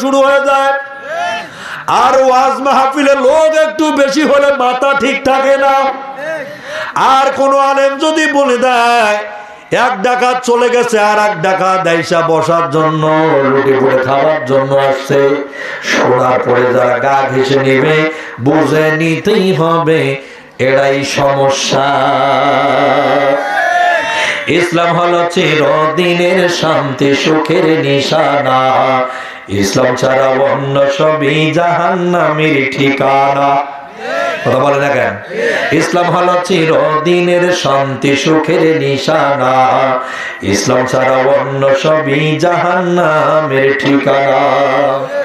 শুরু হয়ে যায়। আর ওয়াজ মাহফিলে লোক একটু বেশি হলে মাথা ঠিক থাকে না। আর কোন আলেম যদি বলে দেয়, এক ডাকাত চলে গেছে, আর এক ডাকাত দাইসা বসার জন্য, রুটি করে খাবার জন্য আসছে। শোনার পরে যারা গা ঘেসে নেবে, বুঝে নিতেই হবে, এরাই সমস্যা। ইসলাম হলো চিরদিনের শান্তি, সুখের নিশানা। ইসলাম ছাড়া অন্য সবই জাহান্নামের ঠিকানা। কথা বলে না কেন? ইসলাম হলো চিরদিনের শান্তি, সুখের নিশানা। ইসলাম ছাড়া অন্য সবই জাহান্নামের ঠিকানা।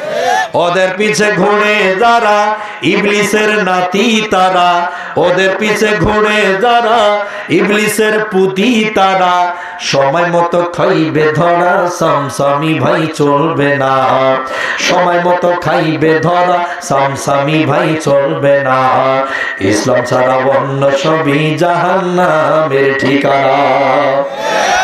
ওদের পিছে ঘুরে যারা ইবলিসের নাতি, তারা। ওদের পিছে ঘুরে যারা ইবলিসের পুতি, তারা। সময় মতো খাইবে ধরা, সামসামি ভাই চলবে না। সময় মতো খাইবে ধরা, সামসামি ভাই চলবে না। ইসলাম ছাড়া অন্য সবই জাহান্নামের ঠিকানা।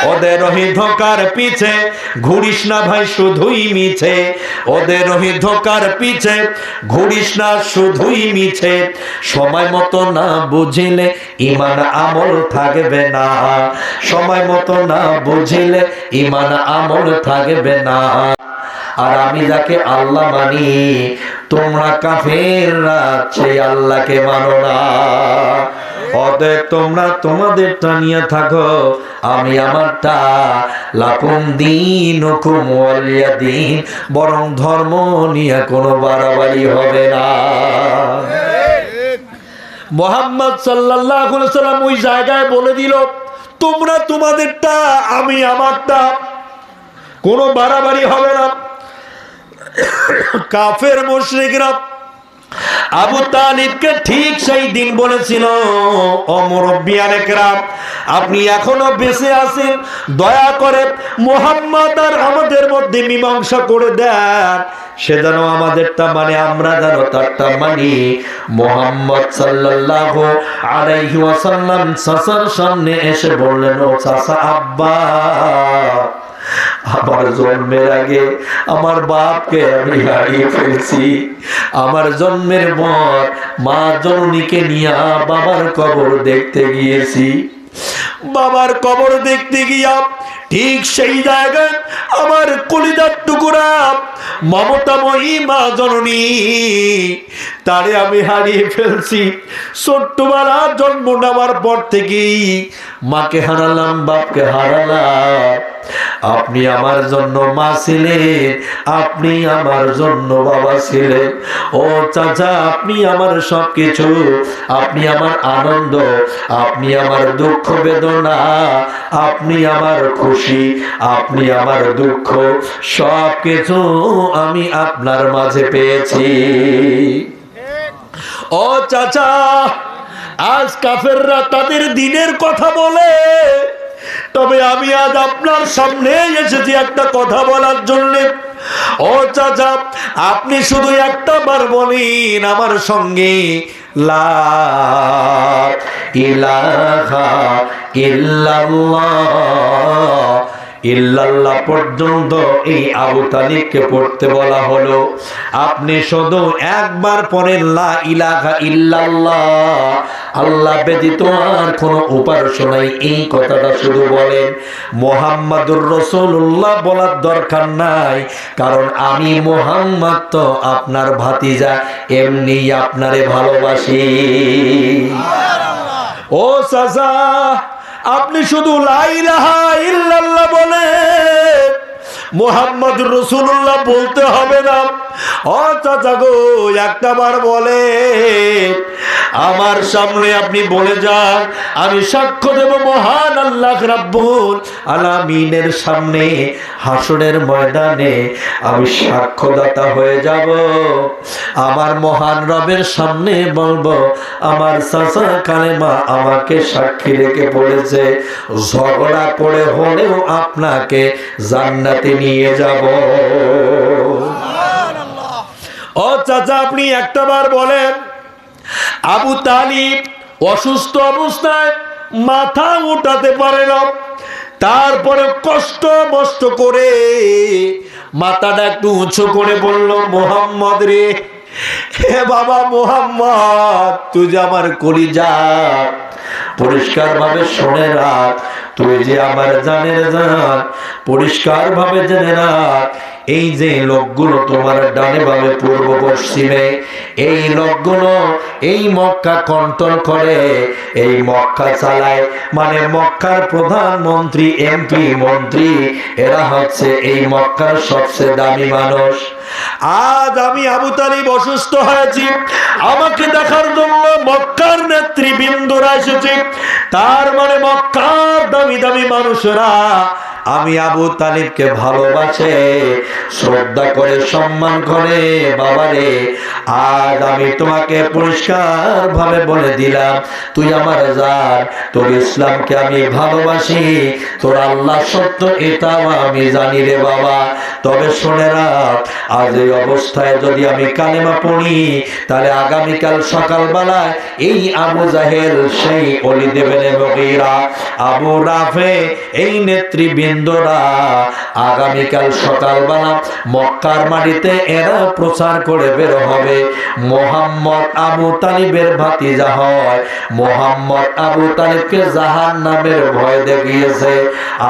ওদের ওই ধোকার পিছে ঘুরিস না ভাই শুধুই মিছে। ওদের ওই ধোকার পিছে ঘুরিস না শুধুই মিছে। সময় মতো না বুঝিলে ইমান আমল থাকবে না। সময় মতো না বুঝিলে ইমান আমল থাকবে না। আর আমি যাকে আল্লাহ মানি, তোমরা কাফেররা সেই আল্লাহকে মানো না। অতএব তোমরা তোমাদেরটা নিয়ে থাকো, আমি আমারটা লাকুম দিন হুকুম ওয়ালিয়া দিন বরং ধর্ম নিয়ে কোনো বাড়াবাড়ি হবে না। মোহাম্মদ আলাইহি সাল্লাম ওই জায়গায় বলে দিল তোমরা তোমাদেরটা, আমি আমারটা। কোনো বাড়াবাড়ি হবে না। কাফের মুশরিকরা আবু তালিবকে ঠিক সেই দিন বলেছিল আপনি এখনও বেঁচে আছেন, দয়া করে মোহাম্মদ আর আমাদের মধ্যে মীমাংসা করে দেন। সে যেন আমাদেরটা মানে আমরা যেন তারটা মানি। মোহাম্মদ সাল্লাল্লাহু আলাইহি ওয়াসাল্লাম সাসার সামনে এসে বললেন, ও চাচা আব্বা, আমার জন্মের আগে আমার বাপকে আমি হারিয়ে ফেলছি। আমার জন্মের পর মা জননীকে নিয়ে বাবার কবর দেখতে গিয়েছি। বাবার কবর দেখতে গিয়া ঠিক সেই জায়গায় আমার কলিদার টুকুরা মমতাময়ী মা জননী, তারে আমি হারিয়ে ফেলছি। ছোট্টবেলা জন্ম নেওয়ার পর থেকেই মাকে হারালাম, বাপকে হারালাম। আপনি আমার জন্য মা ছিলেন, আপনি আমার জন্য বাবা ছিলেন। ও চাচা, আপনি আমার সব কিছু আপনি আমার আনন্দ, আপনি আমার দুঃখ বেদনা আপনি আমার খুশি, আপনি আমার দুঃখ আমি আপনার মাঝে পেয়েছি। ও চাচা, আজ কাফেররা তাদের দিনের কথা বলে, তবে আমি আজ আপনার সামনে এসেছি একটা কথা বলার জন্য। ও চাচা, আপনি শুধু একটা বার বলেন আমার সঙ্গে। ইলাহা ইল্লাল্লাহ ইল্লাল্লাহ পর্যন্ত এই আবু তালিবকে পড়তে বলা হলো। আপনি শুধু একবার লা ইলাহা ইল্লাল্লাহ। আল্লাহ ব্যতীত আর উপাস্য নাই। এই কথাটা শুধু বলেন, মোহাম্মদুর রসুল্লাহ বলার দরকার নাই। কারণ আমি মোহাম্মদ তো আপনার ভাতিজা এমনি আপনারে ভালোবাসি। ও সাজা আপনি শুধু ইল্লাল্লাহ বলে মোহাম্মদ রসুল্লাহ বলতে হবে না। ও বলে, আমার সামনে আপনি বলে যান, আমি সাক্ষ্য দেব মহান আল্লাহ রাব্বুল আলামিনের সামনে হাসনের ময়দানে আমি সাক্ষ্যদাতা হয়ে যাব। আমার মহান রবের সামনে বলব, আমার চাচা কালেমা আমাকে সাক্ষী রেখে বলেছে, ঝগড়া করে হলেও আপনাকে জান্নাতে নিয়ে যাব। ও চাচা, আপনি একটা বার বলেন। আবু তালিব অসুস্থ অবস্থায় মাথা উঠাতে পারে না। তারপরে কষ্ট মষ্ট করে মাথাটা একটু উঁচু করে বলল, মোহাম্মদ রে, হে বাবা মোহাম্মদ, তুই যে আমার কলিজা পরিষ্কার ভাবে শুনে রাখ তুই যে আমার জানের জান পরিষ্কার ভাবে জেনে রাখ এই যে লোকগুলো তোমার ডানে বামে পূর্ব পশ্চিমে, এই লোকগুলো এই মক্কা কন্ট্রোল করে, এই মক্কা চালায়। মানে মক্কার প্রধানমন্ত্রী, এমপি, মন্ত্রী, এরা হচ্ছে এই মক্কার সবচেয়ে দামি মানুষ। আজ আমি আবু তালিব অসুস্থ হয়েছি। আমাকে দেখার জন্য মক্কার নেতৃবৃন্দরা এসেছে। তার মানে মক্কার দামি দামি মানুষরা আমি আবু তালিবকে ভালোবাসে, শ্রদ্ধা করে, সম্মান করে, বাবারে, আজ আমি তোমাকে পরিষ্কার ভাবে বলে দিলাম, তুই আমার যার তোর ইসলামকে আমি ভালোবাসি, তোর আল্লাহ সত্য এটাও আমি জানি রে বাবা। তবে শুনে রাখ আজ এই অবস্থায় যদি আমি কালেমা পড়ি, তাহলে আগামীকাল সকালবেলায় এই আবু জাহেল সেই অলি দেবেন বগিরা। আবু রাফে এই নেতৃবৃন্দরা আগামীকাল সকালবেলা মক্কার মাটিতে এরা প্রচার করে বের হবে। মোহাম্মদ আবু তালিবের ভাতিজা হয়। মোহাম্মদ আবু তালিবকে জাহান নামের ভয় দেখিয়েছে।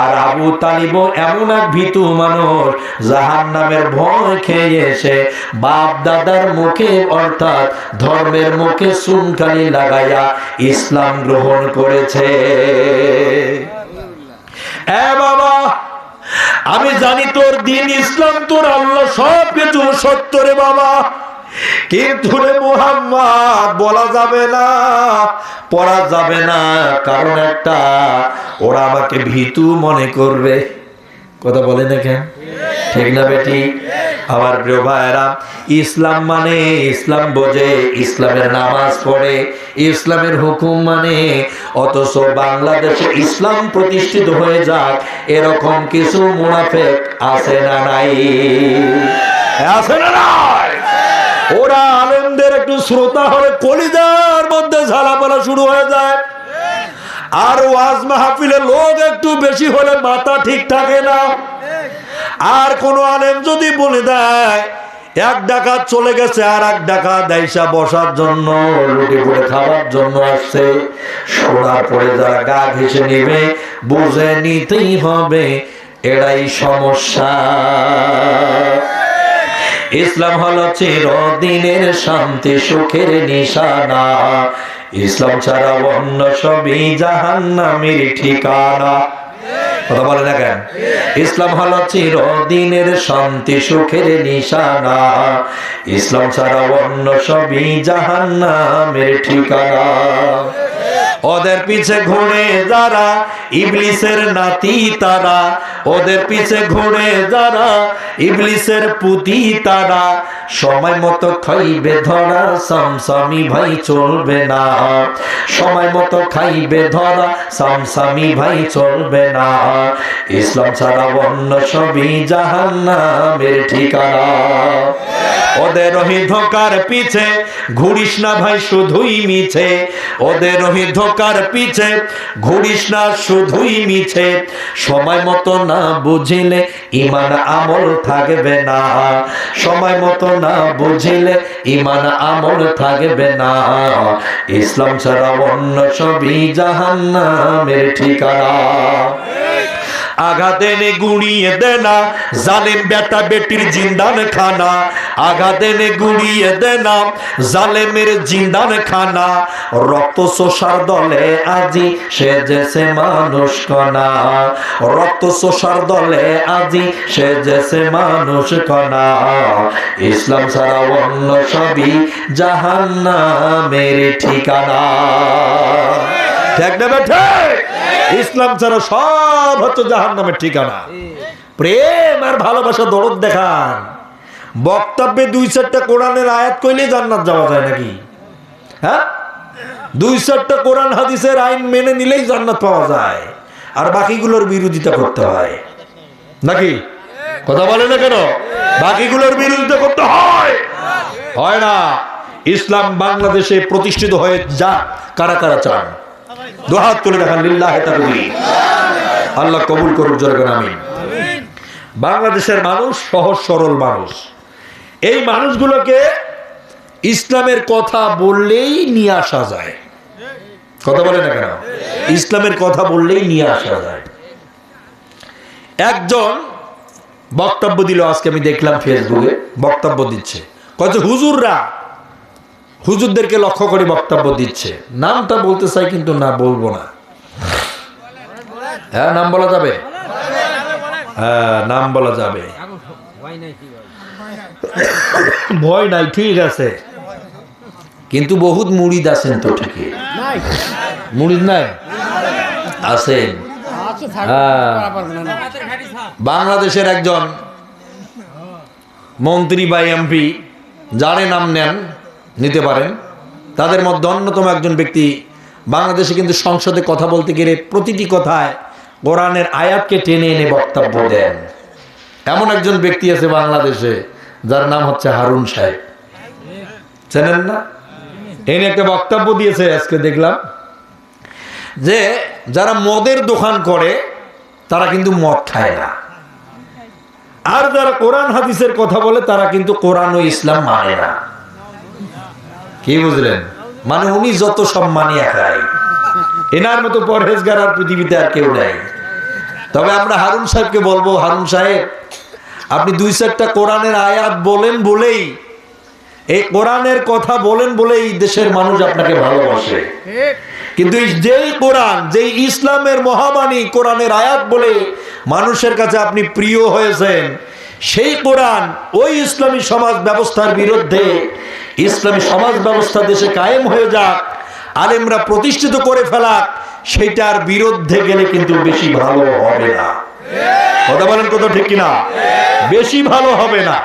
আর আবু তালিবও এমন এক ভীতু মানুষ জাহান নামের ভয় খেয়ে এসে বাপ দাদার মুখে অর্থাৎ ধর্মের মুখে সুনকানি লাগাইয়া ইসলাম গ্রহণ করেছে। বাবা, আমি জানি তোর দিন ইসলাম, তোর আল্লাহ সব কিছু সত্য রে বাবা। কিন্তু রে মোহাম্মদ, বলা যাবে না, পড়া যাবে না, কারণ একটা ওরা আমাকে ভীতু মনে করবে। কথা বলে না কেন ঠিক না বেটি? আমার প্রিয় ভাইরা ইসলাম মানে ইসলাম বোঝে, ইসলামের নামাজ পড়ে, ইসলামের হুকুম মানে। অথচ বাংলাদেশে ইসলাম প্রতিষ্ঠিত হয়ে যাক, এরকম কিছু মুনাফেক আছে না নাই? আছে না নাই? ওরা আলেমদের একটু শ্রোতা হলে কলিজার মধ্যে ঝালাপালা শুরু হয়ে যায়। আর ওয়াজ মাহফিলে লোক একটু বেশি হলে মাথা ঠিক থাকে না। আর কোন আলেম যদি বলে দেয়, এক ডাকাত চলে গেছে আর এক ডাকাত দাইসা বসার জন্য, রুটি করে খাওয়ার জন্য আসছে। শোনার পরে যারা গা ঘেসে নিবে, বুঝে নিতেই হবে এরাই সমস্যা। ইসলাম হলো চিরদিনের শান্তি, সুখের নিশানা। ইসলাম ছাড়া অন্য সবই জাহান্নামের ঠিকানা। কথা বলে না কেন? ইসলাম হলো চিরদিনের শান্তি, সুখের নিশানা। ইসলাম ছাড়া অন্য সবই জাহান্নামের ঠিকানা। ওদের পিছে ঘুরে যারা, ইবলিসের নাতি তারা। ওদের পিছে ঘুরে যারা, ইবলিসের পুতি তারা। সময় মতো খাইবে ধরা, সামসামি ভাই চলবে না। সময় মতো খাইবে ধরা, সামসামি ভাই চলবে না। ইসলাম ছাড়া অন্য সবই জাহান্নামের ঠিকানা। ওদের ধোকার পিছে, ঘুরিস না ভাই শুধুই মিছে। ওদের ধোকার পিছে, ঘুরিস না শুধুই মিছে। সময় মতো না বুঝিলে ইমান আমল থাকবে না। সময় মতো না বুঝিলে ইমান আমল থাকবে না। ইসলাম ছাড়া অন্য সবই জাহান্নামের ঠিকানা। আঘাতে নে গুড়িয়ে দে না জালেম বেটা বেটির জিন্দান খানা আঘাতে নে গুড়িয়ে দে না জালেমের জিন্দান খানা রক্ত শোষার দলে আজি সেজেছে মানুষ কণা রক্ত শোষার দলে আজি সেজেছে মানুষ কণা ইসলাম ছাড়া অন্য সবই জাহান্নামের ঠিকানা। ঠিক না বেঠে? ইসলাম ছাড়া সব হচ্ছে জাহান নামের ঠিকানা। প্রেম আর ভালোবাসা দরদ দেখান। বক্তব্যে দুই চারটা কোরআনের আয়াত কইলে জান্নাত যাওয়া যায় নাকি? হ্যাঁ? দুই চারটা কোরআন হাদিসের আইন মেনে নিলেই জান্নাত পাওয়া যায়। আর বাকিগুলোর বিরোধিতা করতে হয়। নাকি? কথা বলে না কেন? বাকিগুলোর বিরোধিতা করতে হয়। হয় না। ইসলাম বাংলাদেশে প্রতিষ্ঠিত হয়ে যা কারা কারা চান? দুহাত তুলে দেখান, লিল্লাহ আল্লাহ কবুল করুক, জোরে করে আমিন। বাংলাদেশের মানুষ সহজ, সরল মানুষ। এই মানুষগুলোকে ইসলামের কথা বললেই নিয়ে আসা যায়। কথা বলে না কেন? ইসলামের কথা বললেই নিয়ে আসা যায়। একজন বক্তব্য দিল, আজকে আমি দেখলাম ফেসবুকে বক্তব্য দিচ্ছে। কত হুজুররা হুজুরদেরকে লক্ষ্য করে বক্তব্য দিচ্ছে। নামটা বলতে চাই কিন্তু না, বলব না। হ্যাঁ নাম বলা যাবে? হ্যাঁ নাম বলা যাবে। ভয় নাই, ঠিক আছে। কিন্তু বহুত মুড়িদ আছেন তো ঠিকই। মুড়িদ নাই? আছেন। হ্যাঁ। বাংলাদেশের একজন মন্ত্রী বা এমপি, যারে নাম নেন নিতে পারেন। তাদের মধ্যে অন্যতম একজন ব্যক্তি বাংলাদেশে কিন্তু সংসদে কথা বলতে গেলে প্রতিটি কথায় কোরআনের আয়াতকে টেনে এনে বক্তব্য দেন। এমন একজন ব্যক্তি আছে বাংলাদেশে, যার নাম হচ্ছে হারুন সাহেব। চেনেন না? এনে একটা বক্তব্য দিয়েছে, আজকে দেখলাম, যে যারা মদের দোকান করে, তারা কিন্তু মদ খায় না। আর যারা কোরআন হাদিসের কথা বলে, তারা কিন্তু কোরআন ও ইসলাম মানে না। কি বুঝলেন? মানে উনি যত মানিয়া খায় এনার মতো পরহেজগার আর পৃথিবীতে আর কেউ নাই। তবে আমরা হারুন সাহেবকে বলব, হারুন সাহেব, আপনি দুই চারটা কোরআনের আয়াত বলেন বলেই, এই কোরআনের কথা বলেন বলেই দেশের মানুষ আপনাকে ভালোবাসে। কিন্তু যেই কোরআন, যেই ইসলামের মহামানী কোরআনের আয়াত বলে মানুষের কাছে আপনি প্রিয় হয়েছেন, সেই কোরআন ওই ইসলামী সমাজ ব্যবস্থার বিরুদ্ধে ইসলামী সমাজ ব্যবস্থা দেশে কায়েম হয়ে যাক, আলেমরা প্রতিষ্ঠিত করে ফেলাক সেটার বিরুদ্ধে গেলে কিন্তু বেশি ভালো হবে না। কথা বলেন কত ঠিক কিনা? বেশি ভালো হবে না।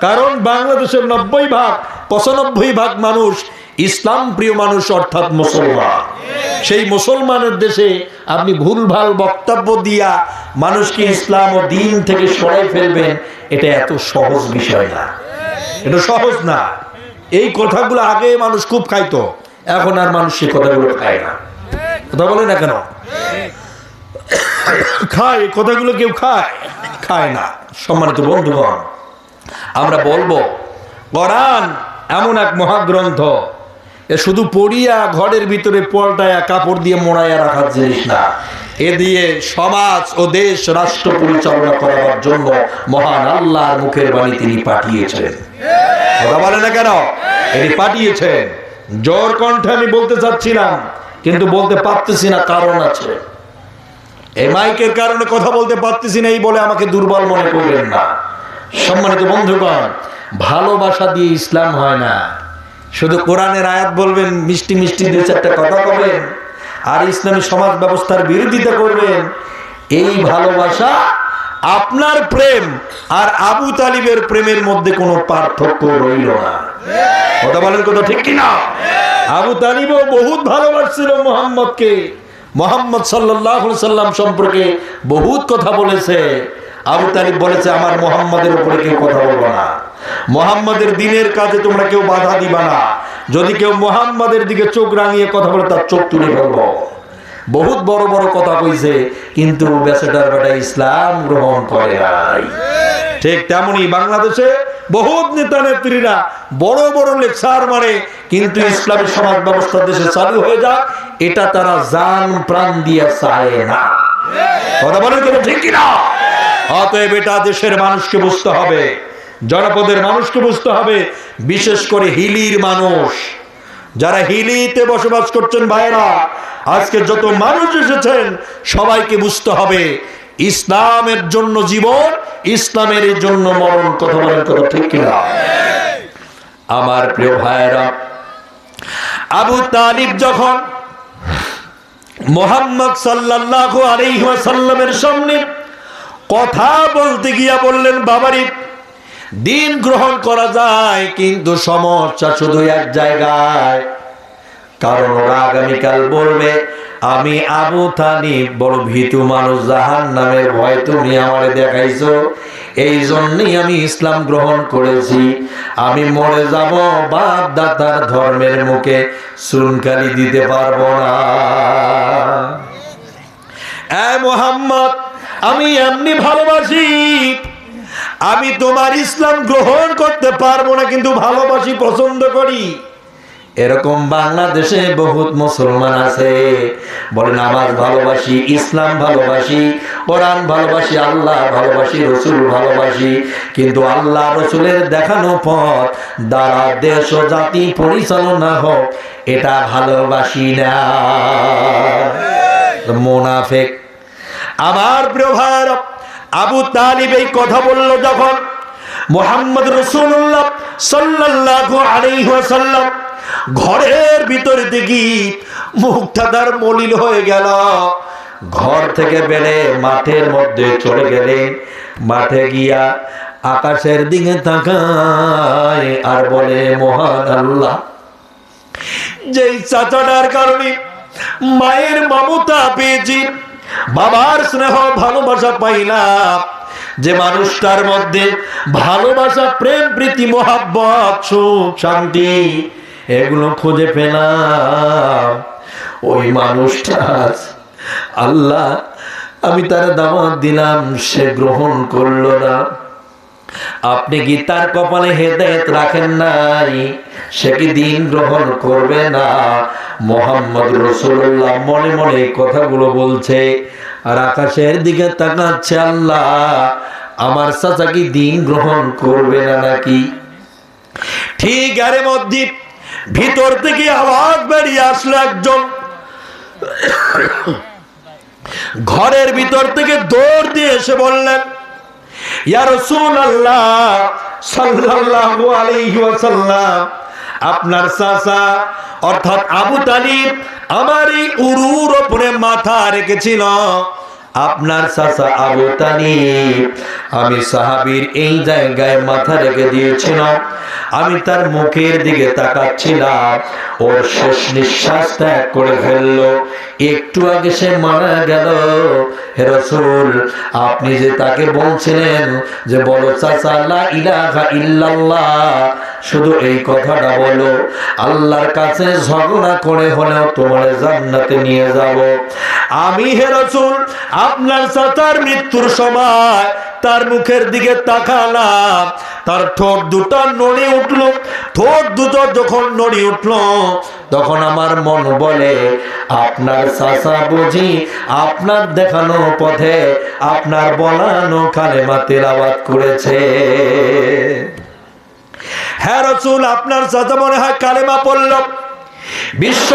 কারণ বাংলাদেশের নব্বই ভাগ, পঁচানব্বই ভাগ মানুষ ইসলাম প্রিয় মানুষ, অর্থাৎ মুসলমান। সেই মুসলমানের দেশে আপনি ভুলভাল বক্তব্য দিয়া মানুষকে ইসলাম ও দিন থেকে সরাই ফেলবেন, এটা এত সহজ বিষয় না। এটা সহজ না। এই কথাগুলো আগে মানুষ খুব খাইতো, এখন আর মানুষ সে কথাগুলো খায় না। কথা বলে না কেন? খায় কথাগুলো কেউ খায়? খায় না। সম্মানিত বন্ধুগণ, আমরা বলব, কোরআন এমন এক মহাগ্রন্থ, এ শুধু পড়িয়া ঘরের ভিতরে পল্টায়া কাপড় দিয়ে মোড়াইয়া রাখার জিনিস না। এ দিয়ে সমাজ ও দেশ রাষ্ট্র পরিচালনা করার জন্য মহান আল্লাহর মুখের বাণী তিনি পাঠিয়েছেন। কথা বলে না কেন? এটি জোর কণ্ঠে আমি বলতে কিন্তু বলতে পারতেছি না, কারণ আছে। এই মাইকের কারণে কথা বলতে পারতেছি না, এই বলে আমাকে দুর্বল মনে করবেন না। সম্মানিত বন্ধুগণ, ভালোবাসা দিয়ে ইসলাম হয় না। শুধু কোরআনের আয়াত বলবেন, মিষ্টি মিষ্টি দুই চারটা কথা বলবেন, আর ইসলামী সমাজ ব্যবস্থার বিরোধিতা করবেন, এই ভালোবাসা আপনার প্রেম আর আবু তালিবের প্রেমের মধ্যে কোনো পার্থক্য রইল না। কথা বলেন কথা ঠিক কিনা? আবু তালিবও বহুত ভালোবাসছিল মোহাম্মদকে। মোহাম্মদ সাল্লাম সম্পর্কে বহুত কথা বলেছে। আবু তালিব বলেছে, আমার মোহাম্মদের উপরে কেউ কথা বলব না। মোহাম্মদের দিনের কাজে তোমরা কেউ বাধা দিবা না। যদি কেউ মোহাম্মদের দিকে চোখ রাঙিয়ে কথা বলে, তার চোখ তুলে ফেলব। বহুত বড় বড় কথা কইছে, কিন্তু বেচাটার বেটা ইসলাম গ্রহণ করে নাই। ঠিক তেমনি বাংলাদেশে বহুত নেতা নেত্রীরা বড় বড় লেকচার মারে, কিন্তু ইসলামী সমাজ ব্যবস্থা দেশে চালু হয়ে যাক, এটা তারা জান প্রাণ দিয়ে চায় না। কথা বলেন কেন ঠিক কিনা অতএব এটা দেশের মানুষকে বুঝতে হবে, জনপদের মানুষকে বুঝতে হবে, বিশেষ করে হিলির মানুষ। যারা হিলিতে বসবাস করছেন ভাইরা আজকে যত মানুষ এসেছেন, সবাইকে বুঝতে হবে, ইসলামের জন্য জীবন, ইসলামের জন্য মরণ, কথা বলেন কথা ঠিক কিনা? আমার প্রিয় ভাইরা আবু তালিব যখন মোহাম্মদ সাল্লাল্লাহু আলাইহি ওয়াসাল্লামের সামনে কথা বলতে গিয়া বললেন, বাবারি দিন গ্রহণ করা যায়, কিন্তু সমস্যা শুধু এক জায়গায়। কারণ ওরা আগামীকাল বলবে, আমি আবু থানি বড় ভীতু মানুষ জাহান নামের ভয় তুমি আমারে দেখাইছো। এই জন্যই আমি ইসলাম গ্রহণ করেছি। আমি মরে যাব বাপ দাতার ধর্মের মুখে সুনকালি দিতে পারব না। এ মোহাম্মদ, আমি এমনি ভালোবাসি আমি তোমার ইসলাম গ্রহণ করতে পারব না কিন্তু ভালোবাসি পছন্দ করি। এরকম বাংলাদেশে বহুত মুসলমান আছে। বলে নামাজ ভালোবাসি ইসলাম ভালোবাসি কোরআন ভালোবাসি আল্লাহ ভালোবাসি রসুল ভালোবাসি। কিন্তু আল্লাহ রসুলের দেখানো পথ দ্বারা দেশ ও জাতি পরিচালনা হোক এটা ভালোবাসি না। মোনাফেক। আমার প্রিয় আবু তালিব এই কথা বলল যখন মোহাম্মদ রসুল্লাহ সাল্লাল্লাহু আলাইহি ওয়াসাল্লাম ঘরের ভিতরে দেখি মুখটা তার মলিন হয়ে গেল। ঘর থেকে বেড়ে মাঠের মধ্যে চলে গেলে মাঠে গিয়া আকাশের দিকে তাকায় আর বলে, মহান আল্লাহ, যেই চাচাটার কারণে মায়ের মমতা পেয়েছি বাবার স্নেহ, ভালোবাসা পাইলাম। যে মানুষটার মধ্যে ভালোবাসা, প্রেম, প্রীতি, মহাব্বত, সুখ, শান্তি, এগুলো খুঁজে পেলাম। ওই মানুষটা আল্লাহ, আমি তার দাওয়াত দিলাম, সে গ্রহণ করল না। আপনি কি তার কপালে হেদায়ত রাখেন নাই, সে কি দিন গ্রহণ করবে না? মোহাম্মদ রসুল্লাহ মনে মনে কথাগুলো বলছে, আর আকাশের দিকে তাকাচ্ছে আল্লাহ, আমার চাচা কি দিন গ্রহণ করবে না নাকি? ঠিক আরে মধ্যে ভিতর থেকে আওয়াজ বেরিয়ে আসলো একজন। ঘরের ভিতর থেকে দৌড় দিয়ে এসে বললেন ইয়া রাসূলুল্লাহ সাল্লাল্লাহু আলাইহি ওয়াসাল্লাম, আপনার চাচা অর্থাৎ আবু তালিব আমার এই উরুর উপরে মাথা রেখেছিল। আপনার চাচা আবু তালিব। আমি সাহাবীর এই জায়গায় মাথা রেখে দিয়েছিলাম। আমি তার মুখের দিকে তাকাচ্ছিলাম। ওর শেষ নিঃশ্বাস ত্যাগ করে ফেলল। একটু আগে সে মারা গেল। হে রসুল, আপনি যে তাকে বলছিলেন যে, বলো চাচা ইলাহা ইল্লাল্লাহ শুধু এই কথাটা বলো, আল্লাহর কাছে ঝগড়া করে হলেও তোমার জান্নাতে নিয়ে যাব। আমি হে রসুল, আপনার চাচার মৃত্যুর সময় তার মুখের দিকে তাকালাম। তার ঠোঁট দুটো নড়ে উঠল। ঠোঁট দুটো যখন নড়ে উঠল, তখন আমার মন বলে, আপনার চাচা বুঝি, আপনার দেখানো পথে আপনার বলানো কালেমা তেলাওয়াত করেছে। হ্যাঁ রসুল, আপনার চাচা মনে হয় কালেমা পড়ল।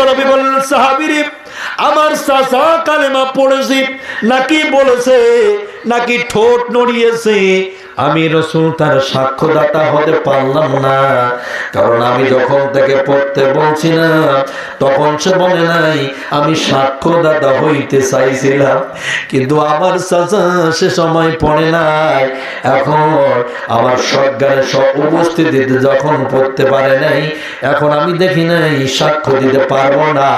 রবি বললেন সাহাবিরি আমার চাচা কালেমা পড়েছি, নাকি বলেছে, নাকি ঠোঁট নড়িয়েছে আমি রসুল তার সাক্ষ্যদাতা হতে পারলাম না। কারণ আমি যখন থেকে পড়তে বলছি না, তখন সে বলে নাই, আমি সাক্ষ্যদাতা হইতে চাইছিলাম। কিন্তু আমার চাচা সে সময় পড়ে নাই। এখন আমার সজ্ঞানে সব উপস্থিতিতে যখন পড়তে পারে নাই, এখন আমি দেখি নাই, সাক্ষ্য দিতে পারব না।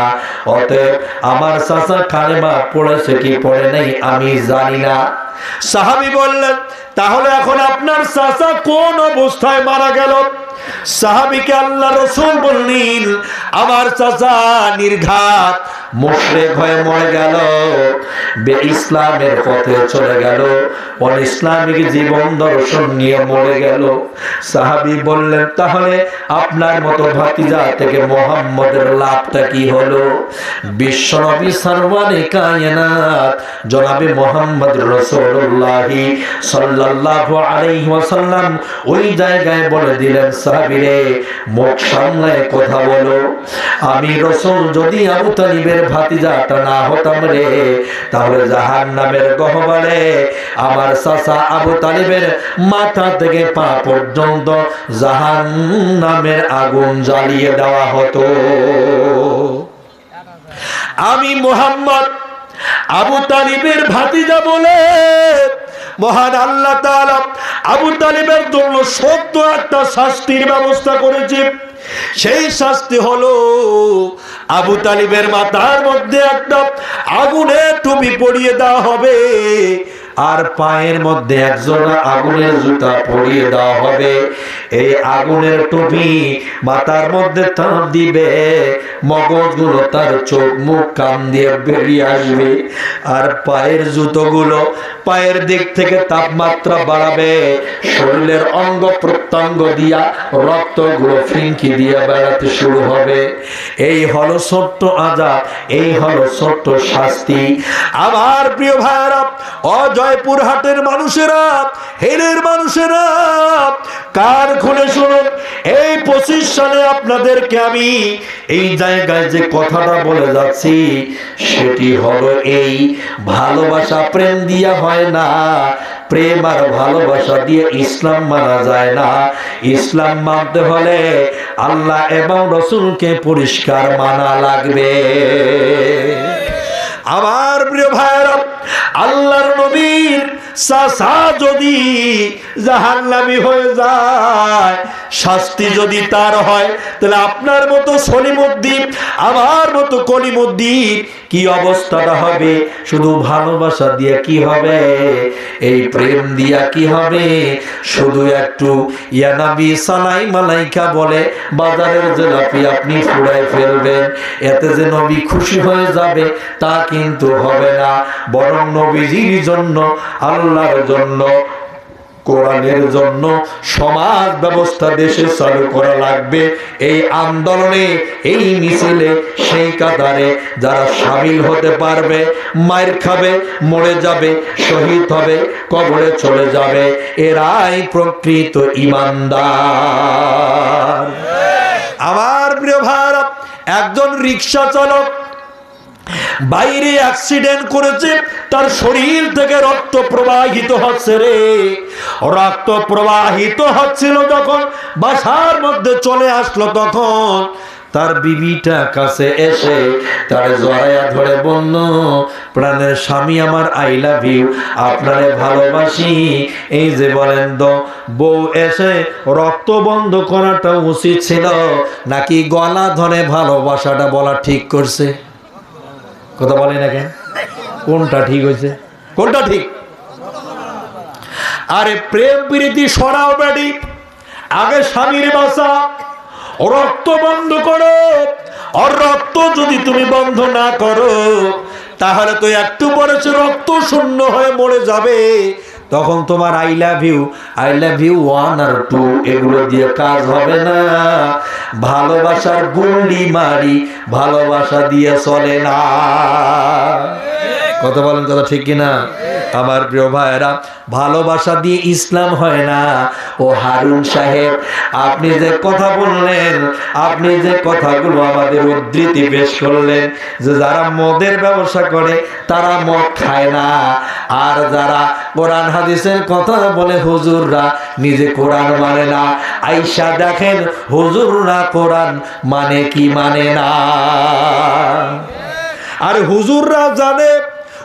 অতএব আমার চাচা কালেমা পড়েছে কি পড়ে নাই, আমি জানি না। সাহাবি বললেন তাহলে এখন আপনার চাচা কোন অবস্থায় মারা গেল? সাহাবিকে আল্লাহ রসুল বললেন, আমার চাচা নির্ঘাত হয়ে মরে গেল বে ইসলামের পথে চলে গেল অন ইসলামিক জীবন দর্শন নিয়ে মরে গেল। সাহাবি বললেন, তাহলে আপনার মতো ভাতিজা থেকে মোহাম্মদের লাভটা কি হলো? বিশ্বনবী সর্বানে কায়নাত, জনাবে মোহাম্মদ রসুল্লাহি সাল্লাল্লাহু আলাইহি ওয়াসাল্লাম ওই জায়গায় বলে দিলেন সাহাবীরে কথা বলো। আমি রসুল যদি আবু তালিবের ভাতিজাটা না হতাম রে, তাহলে জাহান নামের গহবরে আমার আবু তালিবের মাথা থেকে পা পর্যন্ত জাহান নামের আগুন জ্বালিয়ে দেওয়া হতো। আমি মোহাম্মদ আবু তালিবের ভাতিজা বলে মহান আল্লাহ আবু তালিবের জন্য সত্য একটা শাস্তির ব্যবস্থা করেছে। সেই শাস্তি হলো আবু তালিবের মাথার মধ্যে একটা আগুনে টুপি পড়িয়ে দেওয়া হবে। আর পায়ের মধ্যে একজোড়া আগুনের জুতা পরিয়ে দেওয়া হবে। এই আগুনের টুপি মাথার মধ্যে তাপ দিবে, মগজগুলো তার চোখ মুখ কান দিয়ে বেরিয়ে আসবে। আর পায়ের জুতোগুলো পায়ের দিক থেকে তাপমাত্রা বাড়াবে, শরীরের অঙ্গ প্রত্যঙ্গ দিয়া, রক্তগুলো ফিঙ্কি দিয়ে বেড়াতে শুরু হবে। এই হলো ছোট্ট আজাদ, এই হলো ছোট্ট শাস্তি। আমার প্রিয় ভাইরা অজয়পুর হাটের মানুষেরা, হেলের মানুষেরা কার খুলে শুনুন। এই পঁচিশ সালে আপনাদেরকে আমি এই জায়গায় যে কথাটা বলে যাচ্ছি, সেটি হলো এই, ভালোবাসা প্রেম দিয়া হয় না, প্রেম আর ভালোবাসা দিয়ে ইসলাম মানা যায় না। ইসলাম মানতে হলে আল্লাহ এবং রসুলকে পরিষ্কার মানা লাগবে। আমার প্রিয় ভাইরা আল্লাহর নবীর চাচা যদি জাহান্নামি হয়ে যায়, শাস্তি যদি তার হয়, তাহলে আপনার মতো সলিমুদ্দিন, আমার মতো কলিমুদ্দিন কি অবস্থাটা হবে? শুধু ভালোবাসা দিয়ে কি হবে? এই প্রেম দিয়া কি হবে? শুধু একটু ইয়ানাবি সালাই মালাইকা বলে, বাজারের জেলাপি আপনি ফুড়ায় ফেলবেন, এতে যে নবী খুশি হয়ে যাবে, তা কিন্তু হবে না। বরং নবীজির জন্য, আল্লাহর জন্য কোরআনের জন্য সমাজ ব্যবস্থা দেশে চালু করা লাগবে। এই আন্দোলনে, এই মিছিলে সেই কাতারে যারা সামিল হতে পারবে মায়ের খাবে, মরে যাবে, শহীদ হবে, কবরে চলে যাবে, এরাই প্রকৃত ইমানদার। আমার প্রিয় ভারত একজন রিক্সা চালক বাইরে অ্যাক্সিডেন্ট করেছে, তার শরীর থেকে রক্ত প্রবাহিত হচ্ছে রে। রক্ত প্রবাহিত হচ্ছিল যখন, বাসার মধ্যে চলে আসলো তখন। তার বিবিটা কাছে এসে তার জড়াইয়া ধরে বলল, প্রাণের স্বামী আমার আই লাভ ইউ আপনারে ভালোবাসি। এই যে বলেন তো, বউ এসে রক্ত বন্ধ করাটা উচিত ছিল, নাকি গলা ধরে ভালোবাসাটা বলা ঠিক করছে? কথা বলে না কেন? কোনটা ঠিক হয়েছে? কোনটা ঠিক? আরে প্রেম প্রীতি সরাও ব্যাডি আগে স্বামীর বাসা। রক্ত বন্ধ করো। আর রক্ত যদি তুমি বন্ধ না করো, তাহলে তো একটু পরে রক্ত শূন্য হয়ে মরে যাবে। তখন তোমার I love you I love you one R two এগুলো দিয়ে কাজ হবে না। ভালোবাসার গুন্ডি মারি, ভালোবাসা দিয়ে চলে না। কথা বলেন কথা ঠিক কিনা? আমার প্রিয় ভাইয়েরা, ভালোবাসা দিয়ে ইসলাম হয় না। ও হারুন সাহেব, আপনি যে কথা বললেন, আপনি যে কথাগুলো আমাদের উদ্ধৃতি পেশ করলেন, যে যারা মদের ব্যবসা করে, তারা মদ খায় না। আর যারা কোরআন হাদিসের কথা বলে হুজুররা নিজে কোরআন মানে না। আইসা দেখেন, হুজুররা কোরআন মানে কি মানে না। আর হুজুররা জানে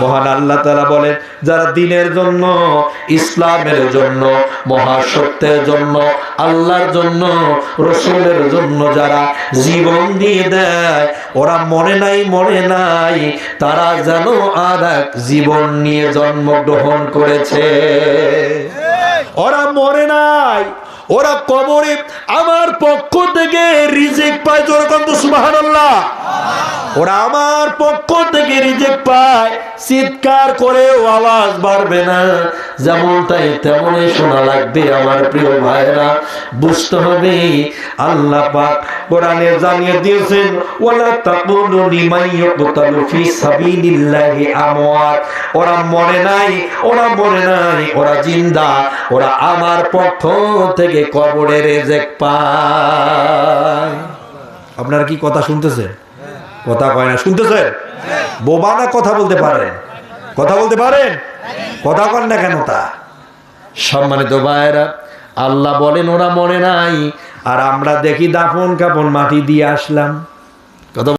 মহান আল্লাহ তারা বলেন, যারা দিনের জন্য, ইসলামের জন্য, মহাসত্যের জন্য, আল্লাহর জন্য, রসুলের জন্য যারা জীবন দিয়ে দেয়, ওরা মনে নাই মনে নাই, তারা যেন আর এক জীবন নিয়ে জন্মগ্রহণ করেছে। ওরা মরে নাই, ওরা কবরে আমার পক্ষ থেকে রিজেক্ট পায় যেরকম তো সুবাহান ওরা আমার পক্ষ থেকে রিজেক্ট পায়, চিৎকার করেও আওয়াজ বাড়বে না। যেমনটাই তেমনই শোনা লাগবে আমার প্রিয় ভাইরা বুঝতে হবে, আল্লাহ পাক কোরআনে জানিয়ে দিয়েছেন, ওয়ালা তাকুলু লিমান ইয়ুকতালু ফি সাবিলিল্লাহি আমওয়াত। ওরা মরে নাই, ওরা মরে নাই, ওরা জিন্দা, ওরা আমার পক্ষ থেকে কবরে রেজেক পায়। আপনারা কি কথা শুনতেছেন? কথা কয় না, শুনতেছেন? বোবা না কথা বলতে পারেন কথা বলতে পারেন কথা কন না কেন তা? সম্মানিত ভাইয়েরা, আল্লাহ বলেন, ওরা মনে নাই। আর আমরা দেখি দাফন কাপন মাটি দিয়ে আসলাম।